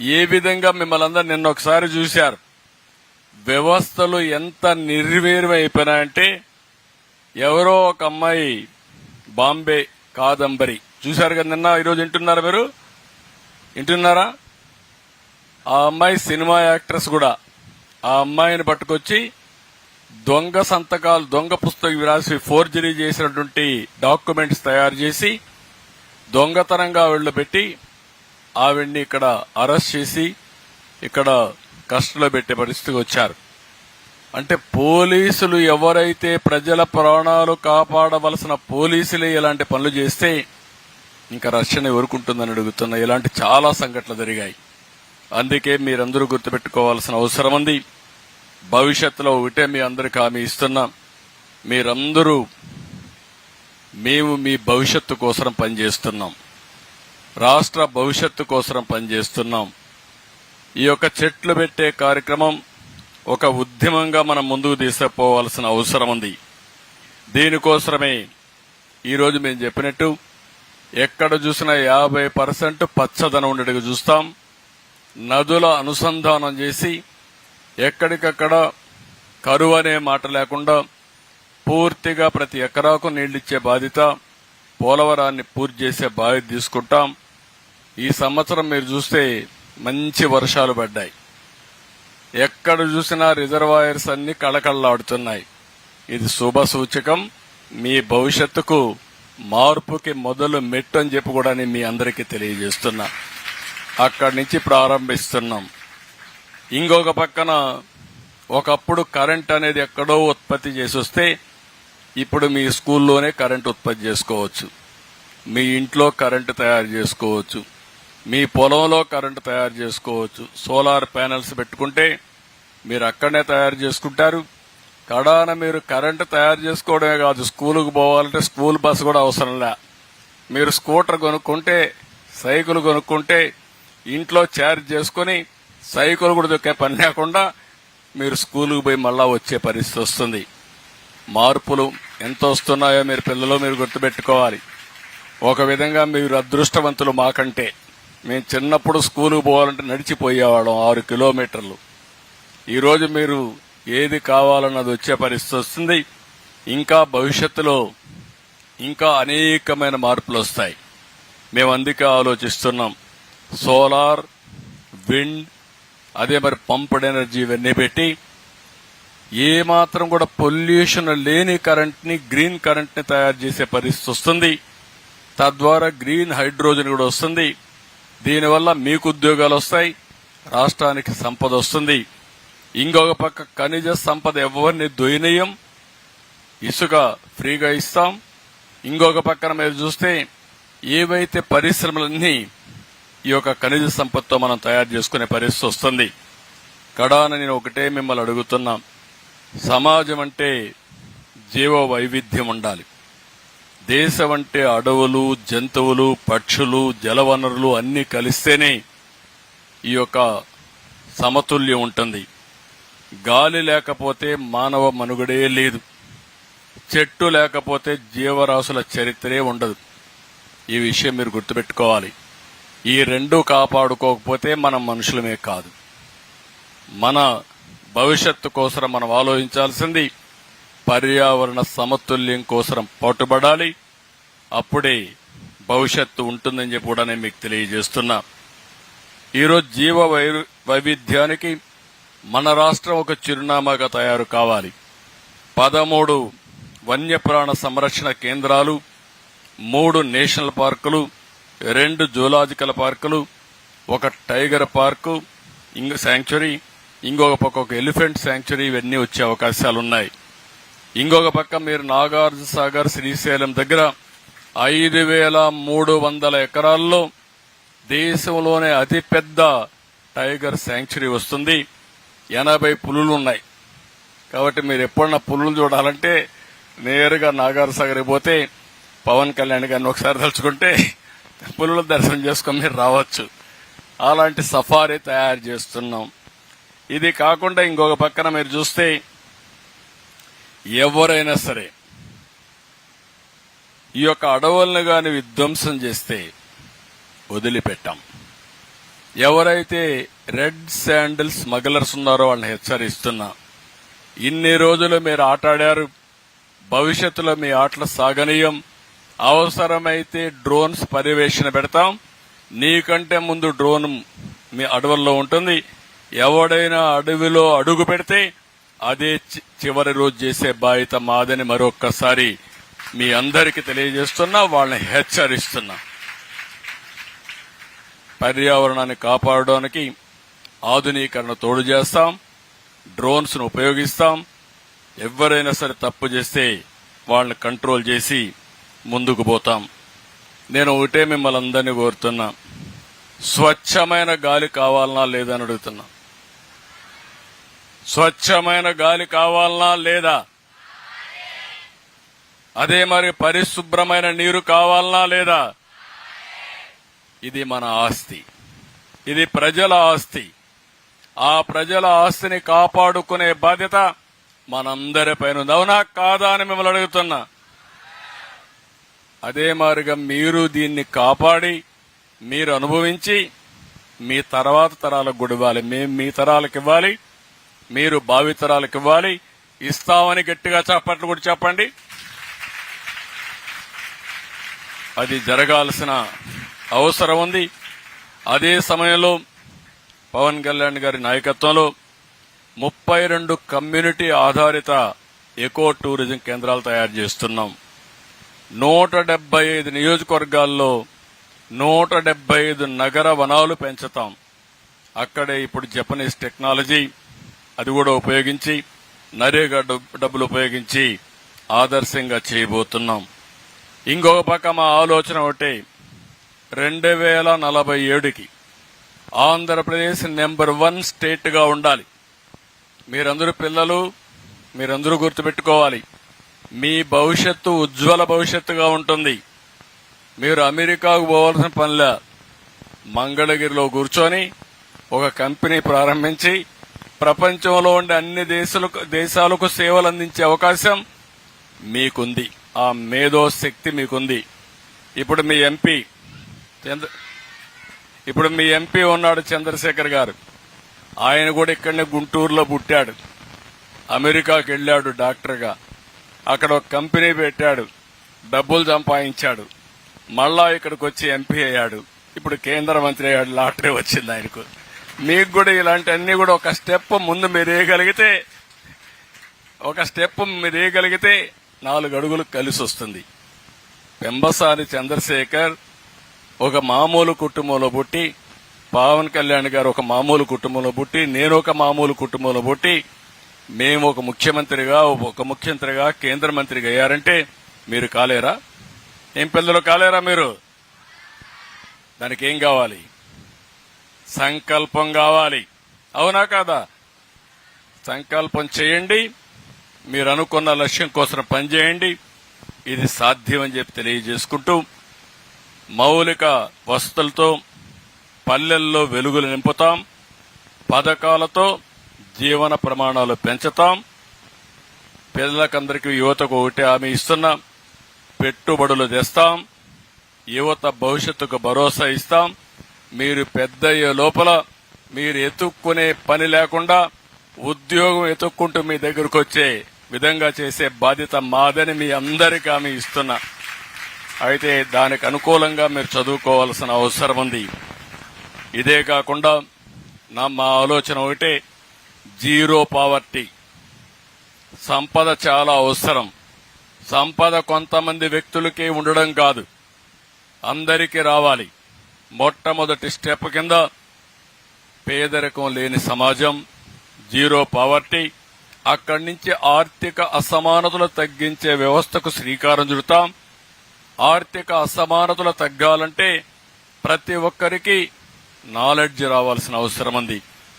ఏ విధంగా మిమ్మల్ని అందరు నిన్న ఒకసారి చూశారు? వ్యవస్థలు ఎంత నిర్వీర్యం అయిపోయినాయంటే ఎవరో ఒక అమ్మాయి బాంబే కాదంబరి. చూశారు కదా నిన్న ఈరోజు వింటున్నారా మీరు? వింటున్నారా? ఆ అమ్మాయి సినిమా యాక్ట్రెస్ కూడా. ఆ అమ్మాయిని పట్టుకొచ్చి దొంగ సంతకాలు దొంగ పుస్తకం రాసి ఫోర్జరీ చేసినటువంటి డాక్యుమెంట్స్ తయారు చేసి దొంగతనంగా వెళ్ళబెట్టి పెట్టి ఆవిడ్ని ఇక్కడ అరెస్ట్ చేసి ఇక్కడ కస్టడీలో పెట్టే పరిస్థితికి వచ్చారు. అంటే పోలీసులు ఎవరైతే ప్రజల ప్రాణాలు కాపాడవలసిన పోలీసులే ఇలాంటి పనులు చేస్తే ఇంకా రక్షణ ఎవరుకుంటుందని అడుగుతున్నా. ఇలాంటి చాలా సంఘటనలు జరిగాయి. అందుకే మీరందరూ గుర్తుపెట్టుకోవాల్సిన అవసరం ఉంది. భవిష్యత్తులో ఒకటే మీ అందరికి హామీ ఇస్తున్నా. మీరందరూ మేము మీ భవిష్యత్తు కోసం పనిచేస్తున్నాం. రాష్ట్ర భవిష్యత్తు కోసం పనిచేస్తున్నాం. ఈ యొక్క చెట్లు పెట్టే కార్యక్రమం ఒక ఉద్యమంగా మనం ముందుకు తీసుకుపోవాల్సిన అవసరం ఉంది. దీనికోసమే ఈరోజు మేము చెప్పినట్టు ఎక్కడ చూసినా యాభై పర్సెంట్ పచ్చదనం ఉండేట్టుగా చూస్తాం. నదుల అనుసంధానం చేసి ఎక్కడికక్కడ కరువు అనే మాట లేకుండా పూర్తిగా ప్రతి ఎకరాకు నీళ్ళిచ్చే బాధ్యత పోలవరాన్ని పూర్తి చేసే బాధ్యత తీసుకుంటాం. ఈ సంవత్సరం మీరు చూస్తే మంచి వర్షాలు పడ్డాయి. ఎక్కడ చూసినా రిజర్వాయర్స్ అన్ని కళకళలాడుతున్నాయి. ఇది శుభ సూచకం. మీ భవిష్యత్తుకు మార్పుకి మొదలు మెట్టు అని చెప్పి కూడా నేను మీ అందరికీ తెలియజేస్తున్నా. అక్కడి నుంచి ప్రారంభిస్తున్నాం. ఇంకొక పక్కన ఒకప్పుడు కరెంట్ అనేది ఎక్కడో ఉత్పత్తి చేసి వస్తే ఇప్పుడు మీ స్కూల్లోనే కరెంట్ ఉత్పత్తి చేసుకోవచ్చు. మీ ఇంట్లో కరెంటు తయారు చేసుకోవచ్చు. మీ పొలంలో కరెంటు తయారు చేసుకోవచ్చు. సోలార్ ప్యానెల్స్ పెట్టుకుంటే మీరు అక్కడనే తయారు చేసుకుంటారు. కడాన మీరు కరెంటు తయారు చేసుకోవడమే కాదు స్కూలుకు పోవాలంటే స్కూల్ బస్సు కూడా అవసరం లే. మీరు స్కూటర్ కొనుక్కుంటే సైకిల్ కొనుక్కుంటే ఇంట్లో ఛార్జ్ చేసుకుని సైకిల్ కూడా దొక్కే పని లేకుండా మీరు స్కూలుకు పోయి మళ్ళా వచ్చే పరిస్థితి వస్తుంది. మార్పులు ఎంత వస్తున్నాయో మీరు పిల్లలు మీరు గుర్తుపెట్టుకోవాలి. ఒక విధంగా మీరు అదృష్టవంతులు మాకంటే మేము చిన్నప్పుడు స్కూలుకు పోవాలంటే నడిచిపోయేవాళ్ళం ఆరు కిలోమీటర్లు. ఈరోజు మీరు ఏది కావాలన్నది వచ్చే పరిస్థితి వస్తుంది. ఇంకా భవిష్యత్తులో ఇంకా అనేకమైన మార్పులు వస్తాయి. మేము అందుకే ఆలోచిస్తున్నాం. సోలార్ విండ్ అదే మరి పంప్డ్ ఎనర్జీ ఇవన్నీ పెట్టి ఏ మాత్రం కూడా పొల్యూషన్ లేని కరెంట్ని గ్రీన్ కరెంట్ని తయారు చేసే పరిస్థితి వస్తుంది. తద్వారా గ్రీన్ హైడ్రోజన్ కూడా వస్తుంది. దీనివల్ల మీకు ఉద్యోగాలు వస్తాయి రాష్ట్రానికి సంపద వస్తుంది. ఇంకొక పక్క ఖనిజ సంపద ఎవరిని దొయనీయం ఇసుక ఫ్రీగా ఇస్తాం. ఇంకొక పక్కన మీరు చూస్తే ఏవైతే పరిశ్రమలన్నీ ఈ యొక్క ఖనిజ సంపదతో మనం తయారు చేసుకునే పరిస్థితి వస్తుంది. కడాన నేను ఒకటే మిమ్మల్ని అడుగుతున్నా. సమాజం అంటే జీవ వైవిధ్యం ఉండాలి. దేశం అంటే అడవులు జంతువులు పక్షులు జలవనరులు అన్ని కలిస్తేనే ఈ యొక్క సమతుల్యం ఉంటుంది. గాలి లేకపోతే మానవ మనుగడే లేదు. చెట్టు లేకపోతే జీవరాశుల చరిత్రే ఉండదు. ఈ విషయం మీరు గుర్తుపెట్టుకోవాలి. ఈ రెండు కాపాడుకోకపోతే మనం మనుషులమే కాదు. మన భవిష్యత్తు కోసం మనం ఆలోచించాల్సింది పర్యావరణ సమతుల్యం కోసం పట్టుబడాలి అప్పుడే భవిష్యత్తు ఉంటుందని చెప్పి కూడా నేను మీకు తెలియజేస్తున్నా. ఈరోజు జీవ వైవిధ్యానికి మన రాష్ట్రం ఒక చిరునామాగా తయారు కావాలి. పదమూడు వన్యప్రాణ సంరక్షణ కేంద్రాలు మూడు నేషనల్ పార్కులు రెండు జూలాజికల్ పార్కులు ఒక టైగర్ పార్కు ఇంక శాంక్చురీ ఇంకొక పక్క ఒక ఎలిఫెంట్ శాంక్చురీ ఇవన్నీ వచ్చే అవకాశాలు ఉన్నాయి ఇంకొక పక్క మీరు నాగార్జున సాగర్ శ్రీశైలం దగ్గర ఐదు వేల మూడు వందల ఎకరాల్లో దేశంలోనే అతిపెద్ద టైగర్ శాంక్చురీ వస్తుంది. ఎనభై పులులు ఉన్నాయి. కాబట్టి మీరు ఎప్పుడన్నా పులులు చూడాలంటే నేరుగా నాగార్ సాగర్ పోతే పవన్ కళ్యాణ్ గారిని ఒకసారి తలుచుకుంటే పులుల దర్శనం చేసుకొని మీరు రావచ్చు. అలాంటి సఫారీ తయారు చేస్తున్నాం. ఇది కాకుండా ఇంకొక పక్కన మీరు చూస్తే ఎవరైనా సరే ఈ యొక్క అడవులను కానీ విధ్వంసం చేస్తే వదిలిపెట్టాం. ఎవరైతే రెడ్ శాండిల్ స్మగ్లర్స్ ఉన్నారో వాళ్ళని హెచ్చరిస్తున్నా ఇన్ని రోజులు మీరు ఆటాడారు భవిష్యత్తులో మీ ఆటలు సాగనీయం అవసరమైతే డ్రోన్స్ పర్యవేక్షణ పెడతాం నీకంటే ముందు డ్రోన్ మీ అడవుల్లో ఉంటుంది ఎవడైనా అడవిలో అడుగు పెడితే అదే చి- చివరి రోజు చేసే బాధ్యత మాదని మరొక్కసారి మీ అందరికీ తెలియజేస్తున్నా వాళ్ళని హెచ్చరిస్తున్నా. పర్యావరణాన్ని కాపాడడానికి ఆధునీకరణ తోడు చేస్తాం డ్రోన్స్ను ఉపయోగిస్తాం ఎవరైనా సరే తప్పు చేస్తే వాళ్ళని కంట్రోల్ చేసి ముందుకు పోతాం. నేను ఒకటే మిమ్మల్ని అందరినీ కోరుతున్నా. స్వచ్ఛమైన గాలి కావాలనా లేదని అడుగుతున్నా. స్వచ్ఛమైన గాలి కావాలనా లేదా? అదే మరి పరిశుభ్రమైన నీరు కావాలనా లేదా? ఇది మన ఆస్తి. ఇది ప్రజల ఆస్తి. ఆ ప్రజల ఆస్తిని కాపాడుకునే బాధ్యత మనందరి పైన ఉంది. అవునా? కాదా అని మిమ్మల్ని అడుగుతున్నా. అదే మారిగా మీరు దీన్ని కాపాడి మీరు అనుభవించి మీ తర్వాత తరాలకు కూడా ఇవ్వాలి మేము మీ తరాలకు ఇవ్వాలి. మీరు భావితరాలకు ఇవ్వాలి. ఇస్తామని గట్టిగా చప్పట్లు కూడా చెప్పండి. అది జరగాల్సిన అవసరం ఉంది. అదే సమయంలో పవన్ కళ్యాణ్ గారి నాయకత్వంలో ముప్పై రెండు కమ్యూనిటీ ఆధారిత ఎకో టూరిజం కేంద్రాలు తయారు చేస్తున్నాం. నూట డెబ్బై ఐదు నియోజకవర్గాల్లో నూట డెబ్బై ఐదు నగర వనాలు పెంచుతాం. అక్కడే ఇప్పుడు జపనీస్ టెక్నాలజీ అది కూడా ఉపయోగించి నరేగా డబ్బులు ఉపయోగించి ఆదర్శంగా చేయబోతున్నాం. ఇంకొక పక్క మా ఆలోచన ఒకటి రెండు వేల నలభై ఏడుకి ఆంధ్రప్రదేశ్ నెంబర్ వన్ స్టేట్గా ఉండాలి. మీరందరూ పిల్లలు మీరందరూ గుర్తుపెట్టుకోవాలి. మీ భవిష్యత్తు ఉజ్వల భవిష్యత్తుగా ఉంటుంది. మీరు అమెరికాకు పోవాల్సిన పనిలే మంగళగిరిలో కూర్చొని ఒక కంపెనీ ప్రారంభించి ప్రపంచంలో ఉండే అన్ని దేశాలకు దేశాలకు సేవలు అందించే అవకాశం మీకుంది. ఆ మేధో శక్తి మీకుంది. ఇప్పుడు మీ ఎంపీ చంద్ర ఇప్పుడు మీ ఎంపీ ఉన్నాడు చంద్రశేఖర్ గారు. ఆయన కూడా ఇక్కడనే గుంటూరులో పుట్టాడు. అమెరికాకి వెళ్ళాడు డాక్టర్గా. అక్కడ ఒక కంపెనీ పెట్టాడు. డబ్బులు సంపాదించాడు. మళ్ళా ఇక్కడికి వచ్చి ఎంపీ అయ్యాడు. ఇప్పుడు కేంద్ర మంత్రి అయ్యాడు. లాటరీ వచ్చింది ఆయనకు. మీకు కూడా ఇలాంటివన్నీ కూడా ఒక స్టెప్ ముందు మీరు వేయగలిగితే ఒక స్టెప్ మీరు వేయగలిగితే నాలుగు అడుగులు కలిసి వస్తుంది. పెంబసాని చంద్రశేఖర్ ఒక మామూలు కుటుంబంలో పుట్టి పవన్ కళ్యాణ్ గారు ఒక మామూలు కుటుంబంలో పుట్టి నేను ఒక మామూలు కుటుంబంలో పుట్టి మేము ఒక ముఖ్యమంత్రిగా ఒక ముఖ్యమంత్రిగా కేంద్ర మంత్రిగా అయ్యారంటే మీరు కాలేరా? ఏం పిల్లలు కాలేరా మీరు? దానికి ఏం కావాలి? సంకల్పం కావాలి. అవునా కాదా? సంకల్పం చేయండి. మీరు అనుకున్న లక్ష్యం కోసం పనిచేయండి. ఇది సాధ్యం అని చెప్పి తెలియజేసుకుంటూ మౌలిక వసతులతో పల్లెల్లో వెలుగులు నింపుతాం. పథకాలతో జీవన ప్రమాణాలు పెంచుతాం. పిల్లలకందరికీ యువతకు ఒకటి హామీ ఇస్తున్నాం. పెట్టుబడులు తెస్తాం. యువత భవిష్యత్తుకు భరోసా ఇస్తాం. మీరు పెద్ద అయ్యే లోపల మీరు ఎత్తుక్కునే పని లేకుండా ఉద్యోగం ఎత్తుక్కుంటూ మీ దగ్గరకు వచ్చే విధంగా చేసే బాధ్యత మాదని మీ అందరికీ ఆమె ఇస్తున్నా. అయితే దానికి అనుకూలంగా మీరు చదువుకోవాల్సిన అవసరం ఉంది. ఇదే కాకుండా నా మా ఆలోచన ఒకటే జీరో పావర్టీ. సంపద చాలా అవసరం. సంపద కొంతమంది వ్యక్తులకే ఉండడం కాదు. అందరికీ రావాలి. మొట్టమొదటి స్టెప్ కింద పేదరికం లేని సమాజం జీరో పావర్టీ అక్కడి నుంచి ఆర్థిక అసమానతలు తగ్గించే వ్యవస్థకు శ్రీకారం చుడతాం. ఆర్థిక అసమానతలు తగ్గాలంటే ప్రతి ఒక్కరికి నాలెడ్జ్ రావాల్సిన అవసరం ఉంది.